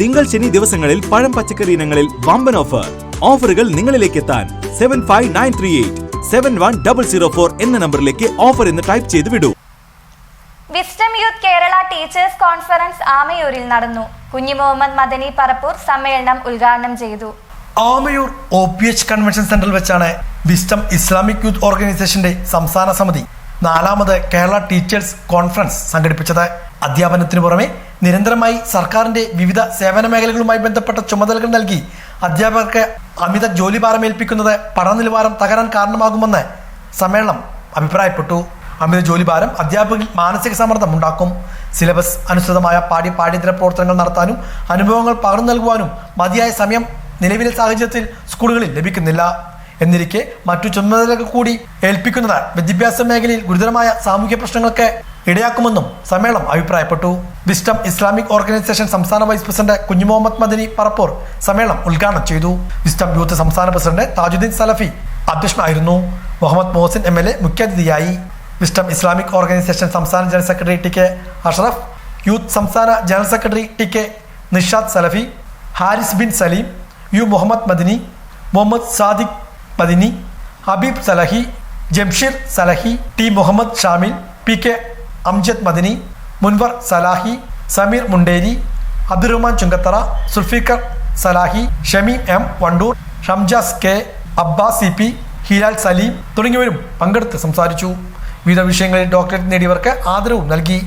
തിങ്കൾ ശനി ദിവസങ്ങളിൽ പഴം പച്ചക്കറി ഇനങ്ങളിൽ വമ്പൻ ഓഫർ ഓഫറുകൾ നിങ്ങളിലേക്ക് എത്താൻ seven five nine three eight seven one double zero four എന്ന നമ്പറിലേക്ക് ഓഫർ എന്ന് ടൈപ്പ് ചെയ്ത് വിടൂ. Wisdom youth Kerala teachers conference ആമയൂരിൽ നടന്നു. കുഞ്ഞി മുഹമ്മദ് മദനി പറപ്പൂർ സമ്മേളനം ഉദ്ഘാടനം ചെയ്തു. Amayur O P H convention സെന്ററിൽ വെച്ചാണ് വിസ്റ്റം ഇസ്ലാമിക് യൂത്ത് ഓർഗനൈസേഷന്റെ സംസ്ഥാന സമിതി. നാലാമത് കേരള ടീച്ചേഴ്സ് കോൺഫറൻസ് സംഘടിപ്പിച്ചത്. അധ്യാപനത്തിനു പുറമെ നിരന്തരമായി സർക്കാരിന്റെ വിവിധ സേവന മേഖലകളുമായി ബന്ധപ്പെട്ട ചുമതലകൾ നൽകി അധ്യാപകർക്ക് അമിത ജോലിഭാരം ഏൽപ്പിക്കുന്നത് പഠന നിലവാരം തകരാൻ കാരണമാകുമെന്ന് സമ്മേളനം അഭിപ്രായപ്പെട്ടു. അമിത ജോലിഭാരം അധ്യാപകരിൽ മാനസിക സമ്മർദ്ദം ഉണ്ടാക്കും. സിലബസ് അനുസൃതമായ പാഠ്യ പാഠ്യേതര പ്രവർത്തനങ്ങൾ നടത്താനും അനുഭവങ്ങൾ പകർന്നു നൽകുവാനും മതിയായ സമയം നിലവിലെ സാഹചര്യത്തിൽ സ്കൂളുകളിൽ ലഭിക്കുന്നില്ല. എന്നിരിക്കെ മറ്റു ചുമതലകൾ കൂടി ഏൽപ്പിക്കുന്നത് വിദ്യാഭ്യാസ മേഖലയിൽ ഗുരുതരമായ സാമൂഹ്യ പ്രശ്നങ്ങൾക്ക് ഇടയാക്കുമെന്നും സമ്മേളനം അഭിപ്രായപ്പെട്ടു. വിസ്റ്റം ഇസ്ലാമിക് ഓർഗനൈസേഷൻ സംസ്ഥാന വൈസ് പ്രസിഡന്റ് കുഞ്ഞു മുഹമ്മദ് മദനി പറപ്പൂർ സമ്മേളനം ഉദ്ഘാടനം ചെയ്തു. വിസ്റ്റം യൂത്ത് സംസ്ഥാന പ്രസിഡന്റ് താജുദ്ദീൻ സലഫി അധ്യക്ഷനായിരുന്നു. Muhammad Mohsin M L A മുഖ്യാതിഥിയായി. വിസ്റ്റം ഇസ്ലാമിക് ഓർഗനൈസേഷൻ സംസ്ഥാന general secretary T K Ashraf youth സംസ്ഥാന general secretary T K Nishad Salafi Haris bin Saleem U Muhammad Madani Muhammad Sadiq Madani Habeeb Salahi Jamsheer Salahi T Muhammad Shamil P K Amjad Madani Munavvar Salahi Sameer Munderi Abdurahman Chungathara Sulfikar Salahi Shameem M Vandoor Shamjas K Abbas C P Hilal Saleem തുടങ്ങിയവരും പങ്കെടുത്ത് സംസാരിച്ചു. വിവിധ വിഷയങ്ങളിൽ doctorate നേടിയവർക്ക് ആദരവും നൽകി.